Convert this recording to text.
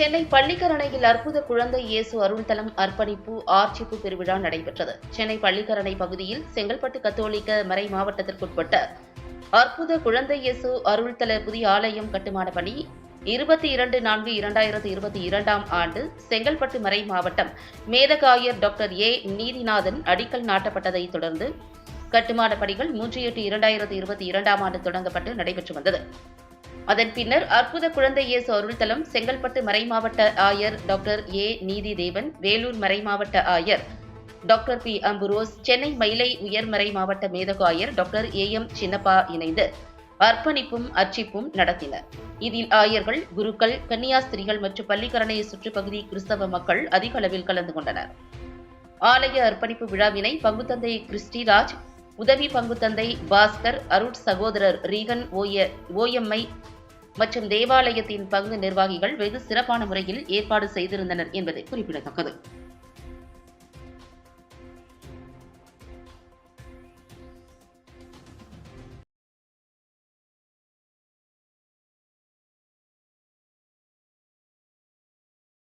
சென்னை பள்ளிக்கரணையில் அற்புத குழந்தை இயேசு அருள்தலம் அர்ப்பணிப்பு ஆர்ச்சிப்பு பெருவிழா நடைபெற்றது. சென்னை பள்ளிக்கரணை பகுதியில் செங்கல்பட்டு கத்தோலிக்க மறை மாவட்டத்திற்குட்பட்ட அற்புத குழந்தை இயேசு அருள்தல புதிய ஆலயம் கட்டுமான பணி இருபத்தி இரண்டு நான்கு இரண்டாயிரத்து இருபத்தி இரண்டாம் ஆண்டு செங்கல்பட்டு மறை மாவட்டம் மேதகாயர் டாக்டர் ஏ நீதிநாதன் அடிக்கல் நாட்டப்பட்டதைத் தொடர்ந்து கட்டுமான பணிகள் மூன்று எட்டு இரண்டாயிரத்து இருபத்தி இரண்டாம் ஆண்டு தொடங்கப்பட்டு நடைபெற்று வந்தது. அதன் பின்னர் அற்புத குழந்தை இயேசு அருள்தலம் செங்கல்பட்டு மறைமாவட்ட ஆயர் டாக்டர் ஏ நீதிதேவன் வேலூர் மறைமாவட்ட ஆயர் doctor P Ambrose Chennai Mylai உயர்மறை மாவட்ட மேதகு ஆயர் டாக்டர் ஏ எம் சின்னப்பா இணைந்து அர்ப்பணிப்பும் அர்ச்சிப்பும் நடத்தினர். இதில் ஆயர்கள் குருக்கள் கன்னியாஸ்திரிகள் மற்றும் பள்ளிக்கரணையை சுற்றுப்பகுதி கிறிஸ்தவ மக்கள் அதிக அளவில் கலந்து கொண்டனர். ஆலய அர்ப்பணிப்பு விழாவினை பங்குத்தந்தை கிறிஸ்டிராஜ் உதவி பங்குத்தந்தை பாஸ்கர் அருட் சகோதரர் ரீகன் ஓய ஓஎம்ஐ மற்றும் தேவாலயத்தின் பங்கு நிர்வாகிகள் வெகு சிறப்பான முறையில் ஏற்பாடு செய்திருந்தனர் என்பது குறிப்பிடத்தக்கது.